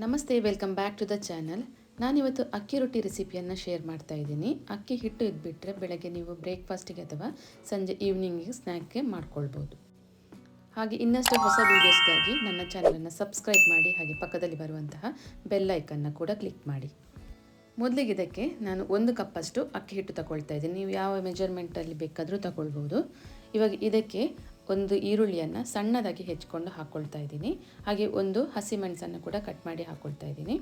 ನಮಸ್ತೆ welcome back to the channel ನಾನಿವತ್ತು ಅಕ್ಕಿ ರೊಟ್ಟಿ ರೆಸಿಪಿಯನ್ನು ಶೇರ್ ಮಾಡ್ತಾ ಇದ್ದೀನಿ. ಅಕ್ಕಿ ಹಿಟ್ಟು ಇದ್ಬಿಟ್ರೆ ಬೆಳಗ್ಗೆ ನೀವು ಬ್ರೇಕ್ಫಾಸ್ಟಿಗೆ ಅಥವಾ ಸಂಜೆ ಈವ್ನಿಂಗಿಗೆ ಸ್ನ್ಯಾಕ್ಗೆ ಮಾಡ್ಕೊಳ್ಬೋದು. ಹಾಗೆ ಇನ್ನಷ್ಟು ಹೊಸ ವೀಡಿಯೋಸ್ಗಾಗಿ ನನ್ನ ಚಾನಲನ್ನು ಸಬ್ಸ್ಕ್ರೈಬ್ ಮಾಡಿ, ಹಾಗೆ ಪಕ್ಕದಲ್ಲಿ ಬರುವಂತಹ ಬೆಲ್ ಐಕನ್ನ ಕೂಡ ಕ್ಲಿಕ್ ಮಾಡಿ. ಮೊದಲಿಗೆ ಇದಕ್ಕೆ ನಾನು ಒಂದು ಕಪ್ಪಷ್ಟು ಅಕ್ಕಿ ಹಿಟ್ಟು ತಗೊಳ್ತಾ ಇದ್ದೀನಿ. ನೀವು ಯಾವ ಮೆಜರ್ಮೆಂಟಲ್ಲಿ ಬೇಕಾದರೂ ತಗೊಳ್ಬೋದು. ಇವಾಗ ಇದಕ್ಕೆ ಒಂದು ಈರುಳ್ಳಿಯನ್ನು ಸಣ್ಣದಾಗಿ ಹೆಚ್ಕೊಂಡು ಹಾಕ್ಕೊಳ್ತಾ ಇದ್ದೀನಿ. ಹಾಗೆ ಒಂದು ಹಸಿಮೆಣಸನ್ನು ಕೂಡ ಕಟ್ ಮಾಡಿ ಹಾಕ್ಕೊಳ್ತಾ ಇದ್ದೀನಿ.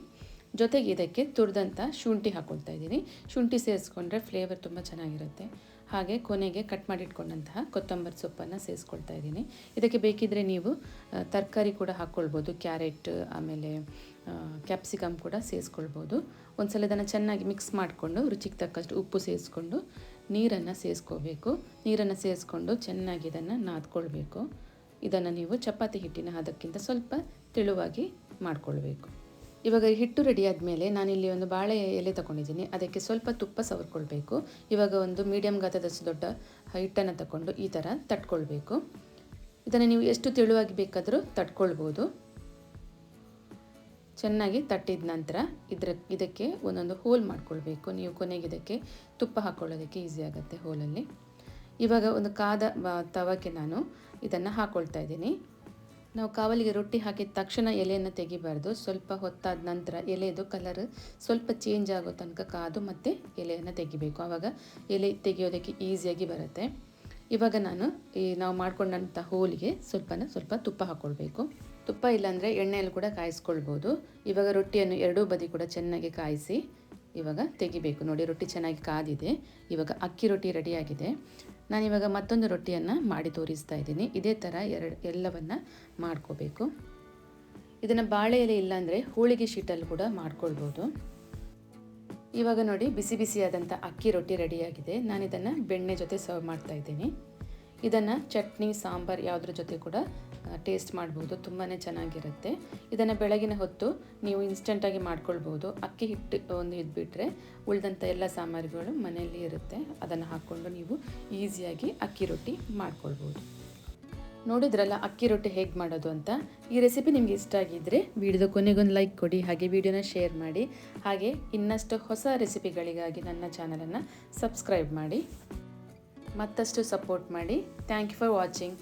ಜೊತೆಗೆ ಇದಕ್ಕೆ ತುರಿದಂಥ ಶುಂಠಿ ಹಾಕ್ಕೊಳ್ತಾ ಇದ್ದೀನಿ. ಶುಂಠಿ ಸೇರಿಸ್ಕೊಂಡ್ರೆ ಫ್ಲೇವರ್ ತುಂಬ ಚೆನ್ನಾಗಿರುತ್ತೆ. ಹಾಗೆ ಕೊನೆಗೆ ಕಟ್ ಮಾಡಿಟ್ಕೊಂಡಂತಹ ಕೊತ್ತಂಬರಿ ಸೊಪ್ಪನ್ನು ಸೇರಿಸ್ಕೊಳ್ತಾ ಇದ್ದೀನಿ. ಇದಕ್ಕೆ ಬೇಕಿದ್ದರೆ ನೀವು ತರಕಾರಿ ಕೂಡ ಹಾಕ್ಕೊಳ್ಬೋದು ಕ್ಯಾರೆಟ್, ಆಮೇಲೆ ಕ್ಯಾಪ್ಸಿಕಮ್ ಕೂಡ ಸೇರಿಸ್ಕೊಳ್ಬೋದು. ಒಂದ್ಸಲ ಇದನ್ನು ಚೆನ್ನಾಗಿ ಮಿಕ್ಸ್ ಮಾಡಿಕೊಂಡು ರುಚಿಗೆ ತಕ್ಕಷ್ಟು ಉಪ್ಪು ಸೇರಿಸ್ಕೊಂಡು ನೀರನ್ನು ಸೇರಿಸ್ಕೋಬೇಕು ನೀರನ್ನು ಸೇರಿಸ್ಕೊಂಡು ಚೆನ್ನಾಗಿ ಇದನ್ನು ನಾದ್ಕೊಳ್ಬೇಕು. ಇದನ್ನು ನೀವು ಚಪಾತಿ ಹಿಟ್ಟಿನ ಅದಕ್ಕಿಂತ ಸ್ವಲ್ಪ ತೆಳುವಾಗಿ ಮಾಡಿಕೊಳ್ಬೇಕು. ಇವಾಗ ಹಿಟ್ಟು ರೆಡಿ ಆದಮೇಲೆ ನಾನಿಲ್ಲಿ ಒಂದು ಬಾಳೆ ಎಲೆ ತಗೊಂಡಿದ್ದೀನಿ. ಅದಕ್ಕೆ ಸ್ವಲ್ಪ ತುಪ್ಪ ಸವರ್ಕೊಳ್ಬೇಕು. ಇವಾಗ ಒಂದು ಮೀಡಿಯಮ್ ಗಾತ್ರದಷ್ಟು ದೊಡ್ಡ ಹಿಟ್ಟನ್ನು ತಗೊಂಡು ಈ ಥರ ತಟ್ಕೊಳ್ಬೇಕು. ಇದನ್ನು ನೀವು ಎಷ್ಟು ತೆಳುವಾಗಿ ಬೇಕಾದರೂ ತಟ್ಕೊಳ್ಬೋದು. ಚೆನ್ನಾಗಿ ತಟ್ಟಿದ ನಂತರ ಇದರ, ಇದಕ್ಕೆ ಒಂದೊಂದು ಹೋಲ್ ಮಾಡ್ಕೊಳ್ಬೇಕು. ನೀವು ಕೊನೆಗೆ ಇದಕ್ಕೆ ತುಪ್ಪ ಹಾಕ್ಕೊಳ್ಳೋದಕ್ಕೆ ಈಸಿ ಆಗುತ್ತೆ ಹೋಲಲ್ಲಿ. ಇವಾಗ ಒಂದು ಕಾದ ತವಕ್ಕೆ ನಾನು ಇದನ್ನು ಹಾಕ್ಕೊಳ್ತಾ ಇದ್ದೀನಿ. ನಾವು ಕಾವಲಿಗೆ ರೊಟ್ಟಿ ಹಾಕಿದ ತಕ್ಷಣ ಎಲೆಯನ್ನು ತೆಗಿಬಾರ್ದು. ಸ್ವಲ್ಪ ಹೊತ್ತಾದ ನಂತರ ಎಲೆದು ಕಲರ್ ಸ್ವಲ್ಪ ಚೇಂಜ್ ಆಗೋ ತನಕ ಕಾದು ಮತ್ತು ಎಲೆಯನ್ನು ತೆಗಿಬೇಕು. ಆವಾಗ ಎಲೆ ತೆಗೆಯೋದಕ್ಕೆ ಈಸಿಯಾಗಿ ಬರುತ್ತೆ. ಇವಾಗ ನಾನು ಈ ನಾವು ಮಾಡ್ಕೊಂಡಂಥ ಹೋಲಿಗೆ ಸ್ವಲ್ಪನ ಸ್ವಲ್ಪ ತುಪ್ಪ ಹಾಕ್ಕೊಳ್ಬೇಕು ತುಪ್ಪ ಇಲ್ಲಾಂದರೆ ಎಣ್ಣೆಯಲ್ಲಿ ಕೂಡ ಕಾಯಿಸ್ಕೊಳ್ಬೋದು. ಇವಾಗ ರೊಟ್ಟಿಯನ್ನು ಎರಡೂ ಬದಿ ಕೂಡ ಚೆನ್ನಾಗಿ ಕಾಯಿಸಿ ಇವಾಗ ತೆಗಿಬೇಕು. ನೋಡಿ, ರೊಟ್ಟಿ ಚೆನ್ನಾಗಿ ಕಾದಿದೆ. ಇವಾಗ ಅಕ್ಕಿ ರೊಟ್ಟಿ ರೆಡಿಯಾಗಿದೆ. ನಾನಿವಾಗ ಮತ್ತೊಂದು ರೊಟ್ಟಿಯನ್ನು ಮಾಡಿ ತೋರಿಸ್ತಾ ಇದ್ದೀನಿ. ಇದೇ ಥರ ಎರಡು, ಎಲ್ಲವನ್ನು ಮಾಡ್ಕೋಬೇಕು. ಇದನ್ನು ಬಾಳೆ ಎಲೆ ಇಲ್ಲಾಂದರೆ ಹೋಳಿಗೆ ಶೀಟಲ್ಲಿ ಕೂಡ ಮಾಡ್ಕೊಳ್ಬೋದು. ಇವಾಗ ನೋಡಿ ಬಿಸಿ ಬಿಸಿಯಾದಂಥ ಅಕ್ಕಿ ರೊಟ್ಟಿ ರೆಡಿಯಾಗಿದೆ. ನಾನು ಇದನ್ನು ಬೆಣ್ಣೆ ಜೊತೆ ಸರ್ವ್ ಮಾಡ್ತಾ ಇದ್ದೀನಿ. ಇದನ್ನು ಚಟ್ನಿ, ಸಾಂಬಾರು ಯಾವುದ್ರ ಜೊತೆ ಕೂಡ ಟೇಸ್ಟ್ ಮಾಡ್ಬೋದು. ತುಂಬಾ ಚೆನ್ನಾಗಿರುತ್ತೆ. ಇದನ್ನು ಬೆಳಗಿನ ಹೊತ್ತು ನೀವು ಇನ್ಸ್ಟೆಂಟಾಗಿ ಮಾಡ್ಕೊಳ್ಬೋದು. ಅಕ್ಕಿ ಹಿಟ್ಟು ಒಂದು ಇದ್ಬಿಟ್ರೆ ಉಳಿದಂಥ ಎಲ್ಲ ಸಾಂಬಾರುಗಳು ಮನೆಯಲ್ಲಿ ಇರುತ್ತೆ. ಅದನ್ನು ಹಾಕ್ಕೊಂಡು ನೀವು ಈಸಿಯಾಗಿ ಅಕ್ಕಿ ರೊಟ್ಟಿ ಮಾಡ್ಕೊಳ್ಬೋದು. ನೋಡಿದ್ರಲ್ಲ ಅಕ್ಕಿ ರೊಟ್ಟಿ ಹೇಗೆ ಮಾಡೋದು ಅಂತ. ಈ ರೆಸಿಪಿ ನಿಮಗೆ ಇಷ್ಟ ಆಗಿದ್ದರೆ ವಿಡಿಯೋದ ಕೊನೆಗೊಂದು ಲೈಕ್ ಕೊಡಿ, ಹಾಗೆ ವಿಡಿಯೋನ ಶೇರ್ ಮಾಡಿ. ಹಾಗೆ ಇನ್ನಷ್ಟು ಹೊಸ ರೆಸಿಪಿಗಳಿಗಾಗಿ ನನ್ನ ಚಾನಲನ್ನು ಸಬ್ಸ್ಕ್ರೈಬ್ ಮಾಡಿ. ಮತ್ತಷ್ಟು ಸಪೋರ್ಟ್ ಮಾಡಿ. Thank you for watching